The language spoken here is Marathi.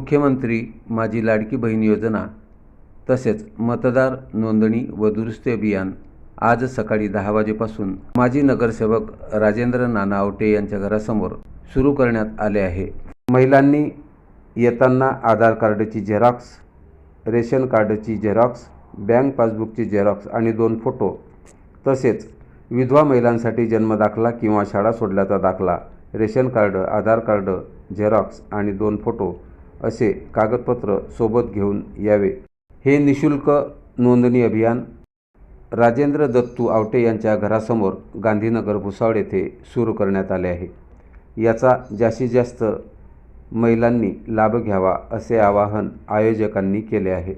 मुख्यमंत्री माझी लाडकी बहीण योजना तसेच मतदार नोंदणी व दुरुस्ती अभियान आज सकाळी दहा वाजेपासून माजी नगरसेवक राजेंद्र नाना आवटे यांच्या घरासमोर सुरू करण्यात आले आहे. महिलांनी येताना आधार कार्डची झेरॉक्स रेशन कार्डची झेरॉक्स बँक पासबुकची झेरॉक्स आणि दोन फोटो तसेच विधवा महिलांसाठी जन्मदाखला किंवा शाळा सोडल्याचा दाखला ration card Aadhaar card xerox आणि दोन फोटो असे कागदपत्र सोबत घेऊन यावे. हे निशुल्क नोंदणी अभियान राजेंद्र दत्तू आवटे यांच्या घरासमोर गांधीनगर भुसावळ येथे सुरू करण्यात आले आहे. याचा जास्तीत जास्त महिलांनी लाभ घ्यावा असे आवाहन आयोजकांनी केले आहे.